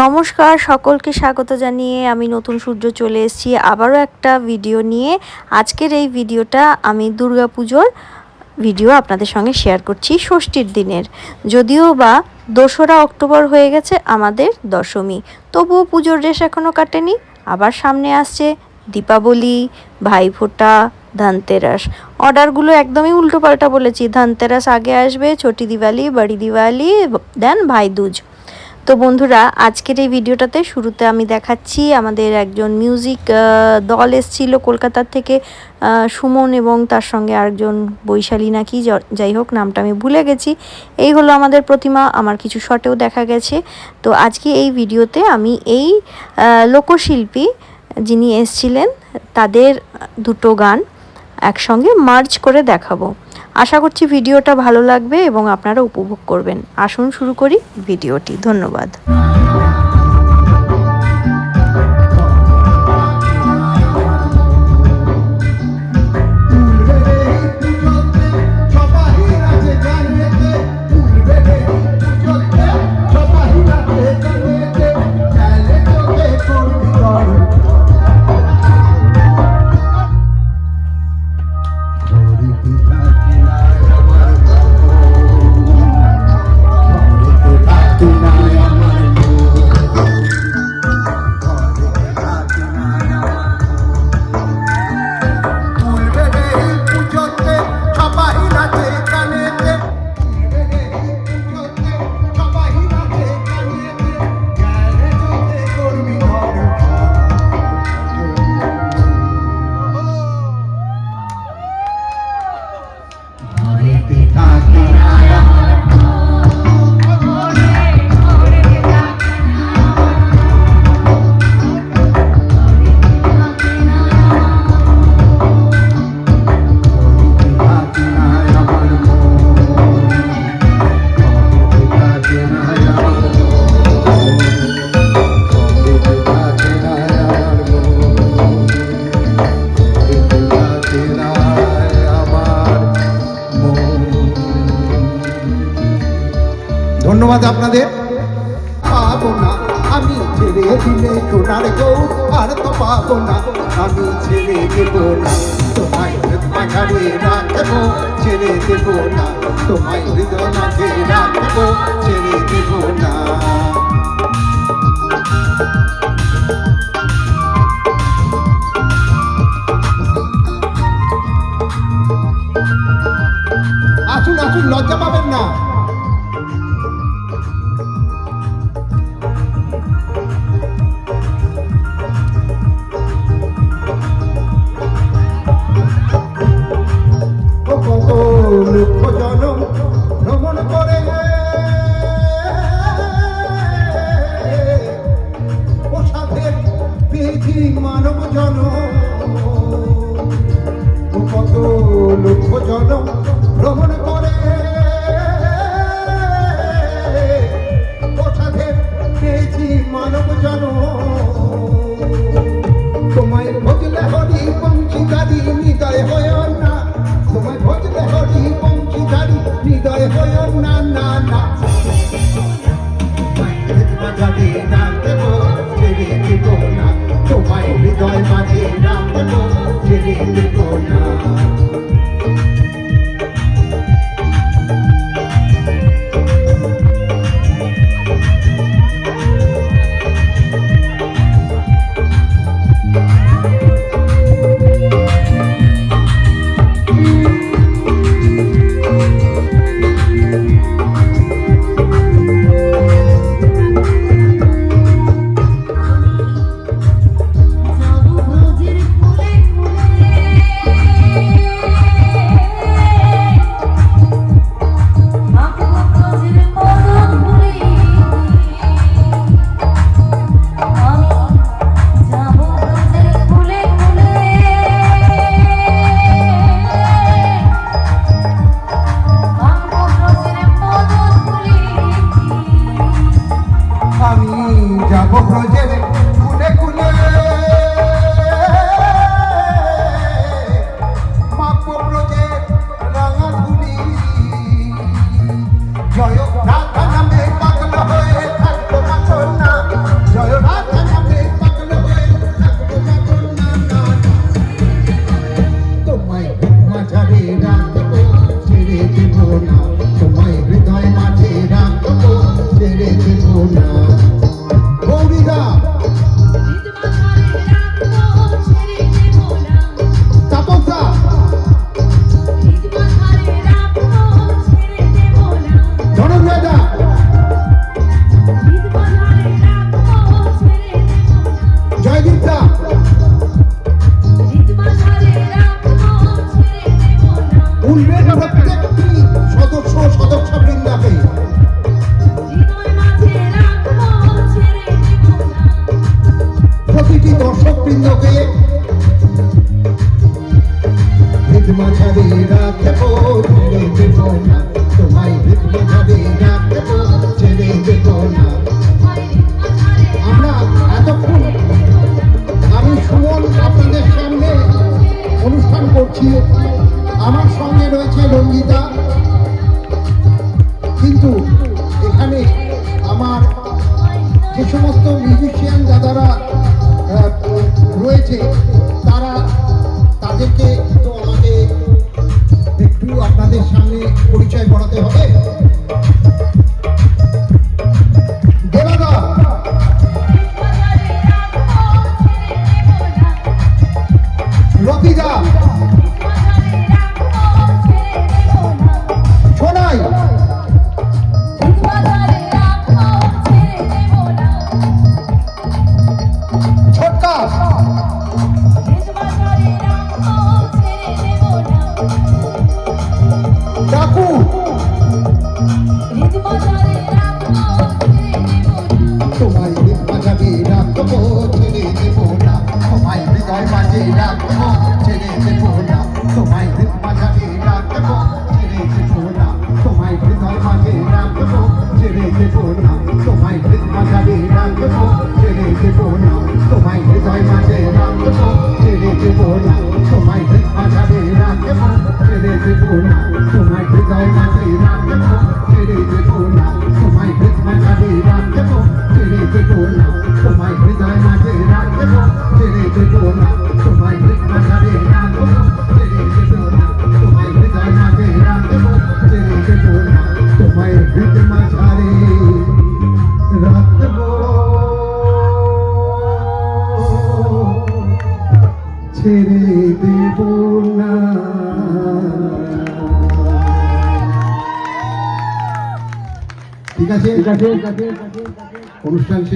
নমস্কার, সকলকে স্বাগত জানিয়ে আমি নতুন সূর্য চলে এসেছি আবারও একটা ভিডিও নিয়ে। আজকের এই ভিডিওটা আমি দুর্গাপুজোর ভিডিও আপনাদের সঙ্গে শেয়ার করছি ষষ্ঠীর দিনের। যদিও বা দোসরা অক্টোবর হয়ে গেছে আমাদের দশমী, তবুও পুজোর রেশ এখনও কাটেনি। আবার সামনে আসছে দীপাবলি, ভাইফোঁটা, ধানতেরাস। অর্ডারগুলো একদমই উল্টোপাল্টা বলেছি। ধানতেরাস আগে আসবে, ছোটি দিওয়ালি, বড়ি দিওয়ালি দেন ভাইদুজ। তো বন্ধুরা, আজকের এই ভিডিওটাতে শুরুতে আমি দেখাচ্ছি আমাদের একজন মিউজিক দল এসছিল কলকাতার থেকে সুমন এবং তার সঙ্গে আরেকজন বৈশালী নাকি যাই হোক, নামটা আমি ভুলে গেছি। এই হলো আমাদের প্রতিমা, আমার কিছু শটেও দেখা গেছে। তো আজকে এই ভিডিওতে আমি এই লোকশিল্পী যিনি এসছিলেন, তাদের দুটো গান একসঙ্গে মার্চ করে দেখাবো। আশা করছি ভিডিওটা ভালো লাগবে এবং আপনারা উপভোগ করবেন। আসুন শুরু করি ভিডিওটি। ধন্যবাদ। ধন্যবাদ আপনাদের। পাবো না, আমি ছেড়ে দিলে সোনার গৌ, আর তো পাবো না, আমি ছেড়ে দেব না। তোমায় মাঝারে রাখব, ছেড়ে দেব না। তোমায় হৃদয় মাঝে রাখব, ছেড়ে দেব না। মাঝারে যাব ব্রজের সমস্ত মিউজিশিয়ান যারা রয়েছে তারা তাদেরকে তো আমাকে একটু আপনাদের সামনে পরিচয় করাতে হবে। তোমায় দেখবা যাবে রাখব ছেড়ে দেব না তোমায় হৃদয় মাঝে রাখব ছেড়ে দেব না তোমায় মাঝারে রাখব ছেড়ে দেব না তোমায় হৃদয় মাঝে রাখব ছেড়ে দেব ছেড়ে দেব না। ঠিক আছে? ঠিক আছে অনুষ্ঠান শেষ।